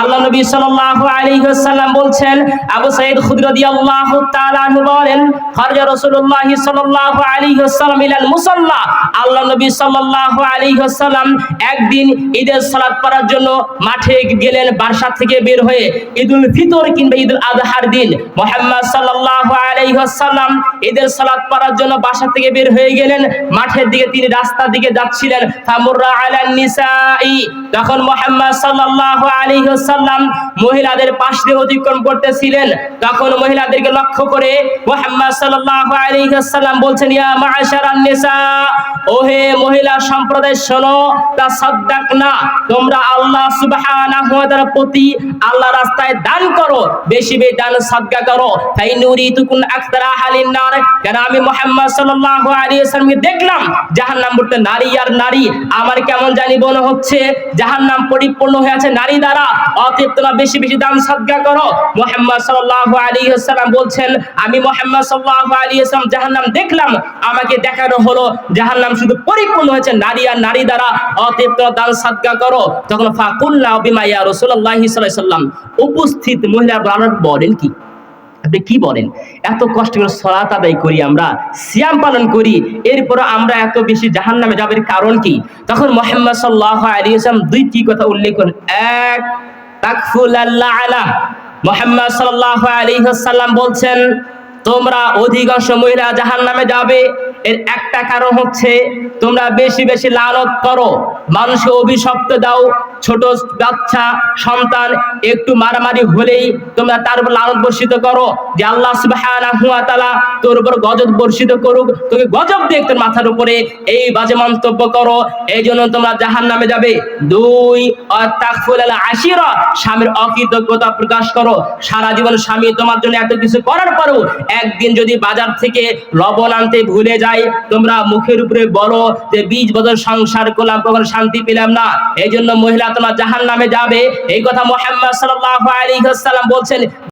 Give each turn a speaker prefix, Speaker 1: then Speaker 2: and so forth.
Speaker 1: আল্লাহ নবী সাল্লাল্লাহু আলাইহি ওয়াসাল্লাম বলছেন, আবু সাঈদ খুদরি রাদিয়াল্লাহু তাআলা আনহু বলেন, খারজা রাসূলুল্লাহ সাল্লাল্লাহু আলাইহি ওয়াসাল্লাম ইলাল মুসাল্লা। আল্লাহ নবী সাল্লাল্লাহু আলাইহি ওয়াসাল্লাম একদিন ঈদের সালাত পড়ার জন্য মাঠে গেলেন বাসা থেকে বের হয়ে ঈদুল ফিতর কিংবা ঈদুল আজহার দিন। মুহাম্মদ সাল্লাল্লাহু আলাইহি ওয়াসাল্লাম ঈদের সালাত পড়ার জন্য বাসা থেকে বের হয়ে গেলেন। মাঠের দিকে তিনি রাস্তার দিকে যাচ্ছিলেন। তখন মুহাম্মদ সাল্লাল্লাহু আলাইহি ওয়াসাল্লাম মহিলাদের পাশ দিয়ে অতিক্রম করতেছিলেন। তখন মহিলাদেরকে লক্ষ্য করে মুহাম্মদ সাল্লাল্লাহু আলাইহি ওয়াসাল্লাম বলছেন, ইয়া মাআশারান নিসা। ওহে মহিলা সম্প্রদায়, শোনো, তা সাদ্দাক না। তোমরা আল্লাহ সুবহানাহু ওয়া তাআলার প্রতি আল্লাহ রাস্তায় দান করো, বেশি বেশি দান সাদকা করো। তাই নুরিতুকুন আকতারা হালিন নার। কেন আমি মুহাম্মদ সাল্লাল্লাহু আলাইহি ওয়াসাল্লামকে দেখলাম, জাহান্নাম বলতে নারী আর নারী। আমার কেমন জানি মনে হচ্ছে, জাহান্নাম পরিপূর্ণ হয়ে আছে নারী দ্বারা। অতএব তোমরা বেশি বেশি দান সাদকা করো। মুহাম্মদ সাল্লাল্লাহু আলাইহি ওয়াসাল্লাম বলছেন, আমি মুহাম্মদ সাল্লাল্লাহু আলাইহি ওয়াসাল্লাম জাহান্নাম দেখলাম। আমাকে দেখানো হলো, জাহান্নাম শুধু পরিপূর্ণ হয়েছে, নারী আর নারী দ্বারা অতএব দান সাদকা করো, তখন ফাকুল্লা বিমা ইয়া রাসূলুল্লাহ সাল্লাল্লাহু আলাইহি সাল্লাম উপস্থিত মহিলা ব্রাহ্মণ বলেন কি? আপনি কি বলেন? এত কষ্ট করে সলাত আদায় করি আমরা, সিয়াম পালন করি, এরপর আমরা এত বেশি জাহান নামে যাবের কারণ কি? তখন মোহাম্মদ সাল্লাহ আলী আসলাম দুইটি কথা উল্লেখ করেন। এক তাকফুল আল্লাহ আলা মোহাম্মদ সাল্লাহ আলী সাল্লাম বলছেন, তোমরা অধিকাংশ মহিলা জাহান নামে যাবে এর একটা কারণ হচ্ছে তোমরা বেশি বেশি লালত করো। মানুষকে অভিশপ্ত দাও। ছোট বাচ্চা, সন্তান একটু মারামারি হলেই তোমরা তার উপর লালত বর্ষিত করো। যে আল্লাহ তাআলা তোর উপর গজব বর্ষিত করুক, তোকে গজব দিয়ে তোর মাথার উপরে এই বাজে মন্তব্য করো। এই জন্য তোমরা জাহান নামে যাবে। দুই আশিরা, স্বামীর অকৃতজ্ঞতা প্রকাশ করো। সারা জীবন স্বামী তোমার জন্য এত কিছু করার পরেও একদিন যদি বাজার থেকে লবণ আনতে ভুলে যায় তোমরা মুখের উপরে বলো যে বিশ বছর সংসার করলাম, কখনো শান্তি পেলাম না। এই জন্য মহিলা তোমার জাহান নামে যাবে। এই কথা মোহাম্মদ সাল্লাল্লাহু আলী বলছেন